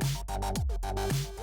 Thank you.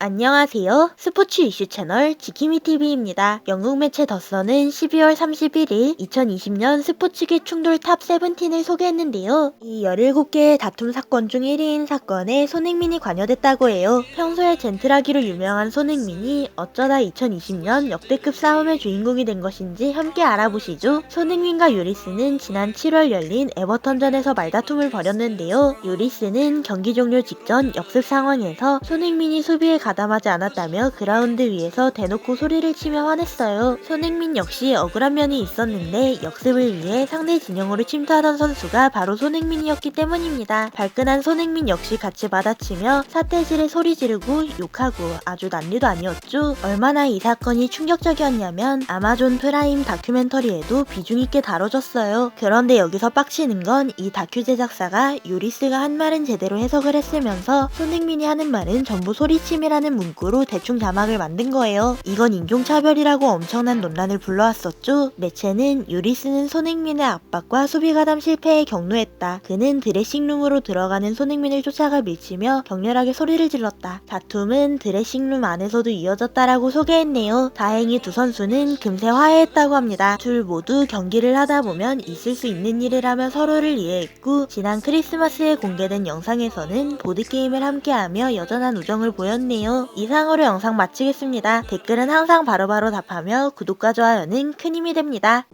안녕하세요. 스포츠 이슈 채널 지키미TV입니다. 영국 매체 더선은 12월 31일 2020년 스포츠계 충돌 탑 17을 소개했는데요. 이 17개의 다툼 사건 중 1위인 사건에 손흥민이 관여됐다고 해요. 평소에 젠틀하기로 유명한 손흥민이 어쩌다 2020년 역대급 싸움의 주인공이 된 것인지 함께 알아보시죠. 손흥민과 유리스는 지난 7월 열린 에버턴전에서 말다툼을 벌였는데요. 유리스는 경기 종료 직전 역습 상황에서 손흥민이 수비에 가 담하지 않았다며 그라운드 위에서 대놓고 소리를 치며 화냈어요. 손흥민 역시 억울한 면이 있었는데 역습을 위해 상대 진영으로 침투하던 선수가 바로 손흥민이었기 때문입니다. 발끈한 손흥민 역시 같이 받아치며 사태질에 소리 지르고 욕하고 아주 난리도 아니었죠. 얼마나 이 사건이 충격적이었냐면 아마존 프라임 다큐멘터리에도 비중 있게 다뤄졌어요. 그런데 여기서 빡치는 건 이 다큐 제작사가 유리스가 한 말은 제대로 해석을 했으면서 손흥민이 하는 말은 전부 소리침이라 는 문구로 대충 자막을 만든 거예요. 이건 인종차별이라고 엄청난 논란을 불러왔었죠. 매체는 유리스는 손흥민의 압박과 수비 가담 실패에 격노했다. 그는 드레싱룸으로 들어가는 손흥민을 쫓아가 밀치며 격렬하게 소리를 질렀다. 다툼은 드레싱룸 안에서도 이어졌다라고 소개했네요. 다행히 두 선수는 금세 화해했다고 합니다. 둘 모두 경기를 하다 보면 있을 수 있는 일이라며 서로를 이해했고 지난 크리스마스에 공개된 영상에서는 보드게임을 함께하며 여전한 우정을 보였네요. 이상으로 영상 마치겠습니다. 댓글은 항상 바로바로 답하며 구독과 좋아요는 큰 힘이 됩니다.